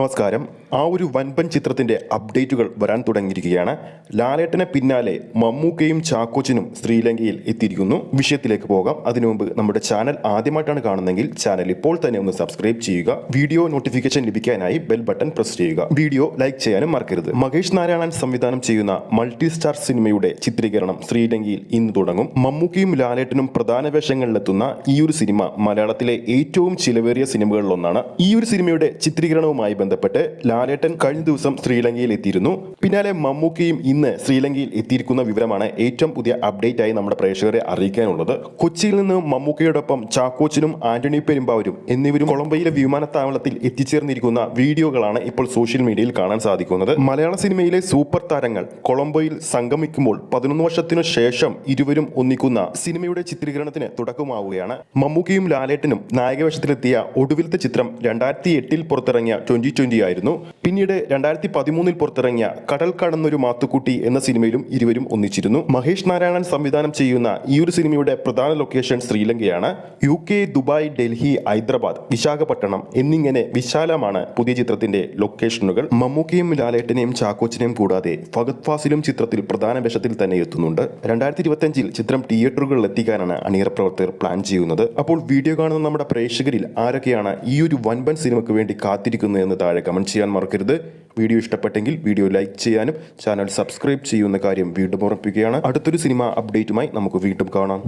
നമസ്കാരം. ആ ഒരു വൻപൻ ചിത്രത്തിന്റെ അപ്ഡേറ്റുകൾ വരാൻ തുടങ്ങിയിരിക്കുകയാണ്. ലാലേട്ടനെ പിന്നാലെ മമ്മൂക്കയും ചാക്കോച്ചനും ശ്രീലങ്കയിൽ എത്തിയിരിക്കുന്നു. വിഷയത്തിലേക്ക് പോകാം. അതിനു മുമ്പ് നമ്മുടെ ചാനൽ ആദ്യമായിട്ടാണ് കാണുന്നതെങ്കിൽ ചാനൽ ഇപ്പോൾ തന്നെ ഒന്ന് സബ്സ്ക്രൈബ് ചെയ്യുക. വീഡിയോ നോട്ടിഫിക്കേഷൻ ലഭിക്കാനായി ബെൽ ബട്ടൺ പ്രസ് ചെയ്യുക. വീഡിയോ ലൈക്ക് ചെയ്യാനും മറക്കരുത്. മഹേഷ് നാരായണൻ സംവിധാനം ചെയ്യുന്ന മൾട്ടി സ്റ്റാർ സിനിമയുടെ ചിത്രീകരണം ശ്രീലങ്കയിൽ ഇന്ന് തുടങ്ങും. മമ്മൂക്കയും ലാലേട്ടനും പ്രധാന വേഷങ്ങളിലെത്തുന്ന ഈ ഒരു സിനിമ മലയാളത്തിലെ ഏറ്റവും ചിലവേറിയ സിനിമകളിലൊന്നാണ്. ഈ ഒരു സിനിമയുടെ ചിത്രീകരണവുമായി ബന്ധപ്പെട്ട് ലാലേട്ടൻ കഴിഞ്ഞ ദിവസം ശ്രീലങ്കയിൽ എത്തിയിരുന്നു. പിന്നാലെ മമ്മൂക്കയും ഇന്ന് ശ്രീലങ്കയിൽ എത്തിയിരിക്കുന്ന വിവരമാണ് ഏറ്റവും പുതിയ അപ്ഡേറ്റ് ആയി നമ്മുടെ പ്രേക്ഷകരെ അറിയിക്കാനുള്ളത്. കൊച്ചിയിൽ നിന്ന് മമ്മൂക്കയോടൊപ്പം ചാക്കോച്ചനും ആന്റണി പെരുമ്പാവരും എന്നിവരും കൊളംബോയിലെ വിമാനത്താവളത്തിൽ എത്തിച്ചേർന്നിരിക്കുന്ന വീഡിയോകളാണ് ഇപ്പോൾ സോഷ്യൽ മീഡിയയിൽ കാണാൻ സാധിക്കുന്നത്. മലയാള സിനിമയിലെ സൂപ്പർ താരങ്ങൾ കൊളംബോയിൽ സംഗമിക്കുമ്പോൾ പതിനൊന്ന് വർഷത്തിനു ശേഷം ഇരുവരും ഒന്നിക്കുന്ന സിനിമയുടെ ചിത്രീകരണത്തിന് തുടക്കമാവുകയാണ്. മമ്മൂക്കയും ലാലേട്ടനും നായകവേഷത്തിലെത്തിയ ഒടുവിലത്തെ ചിത്രം രണ്ടായിരത്തി എട്ടിൽ പുറത്തിറങ്ങിയ ട്വന്റി ട്വന്റി ആയിരുന്നു. പിന്നീട് രണ്ടായിരത്തി പതിമൂന്നിൽ പുറത്തിറങ്ങിയ കടൽ കടന്നൊരു മാത്തുക്കുട്ടി എന്ന സിനിമയിലും ഇരുവരും ഒന്നിച്ചിരുന്നു. മഹേഷ് നാരായണൻ സംവിധാനം ചെയ്യുന്ന ഈ ഒരു സിനിമയുടെ പ്രധാന location ശ്രീലങ്കയാണ്. U K Dubai Delhi Hyderabad Visakhapatnam എന്നിങ്ങനെ വിശാലമാണ് പുതിയ ചിത്രത്തിന്റെ ലൊക്കേഷനുകൾ മമ്മൂക്കയും ലാലേട്ടനെയും ചാക്കോച്ചനെയും കൂടാതെ ഫഗത് ഫാസിലും ചിത്രത്തിൽ പ്രധാന വേഷത്തിൽ തന്നെ എത്തുന്നുണ്ട്. രണ്ടായിരത്തി ഇരുപത്തിയഞ്ചിൽ ചിത്രം തിയേറ്ററുകളിൽ എത്തിക്കാനാണ് അണിയർ പ്രവർത്തകർ പ്ലാൻ ചെയ്യുന്നത്. അപ്പോൾ വീഡിയോ കാണുന്ന നമ്മുടെ പ്രേക്ഷകരിൽ ആരൊക്കെയാണ് ഈ ഒരു വൻപൻ സിനിമയ്ക്ക് വേണ്ടി കാത്തിരിക്കുന്നത് താഴെ കമന്റ് ചെയ്യാൻ മറക്കരുത്. വീഡിയോ ഇഷ്ടപ്പെട്ടെങ്കിൽ വീഡിയോ ലൈക്ക് ചെയ്യാനും ചാനൽ സബ്സ്ക്രൈബ് ചെയ്യുന്ന കാര്യം വീണ്ടും ഉറപ്പിക്കുകയാണ് അടുത്തൊരു സിനിമ അപ്ഡേറ്റുമായി നമുക്ക് വീണ്ടും കാണാം.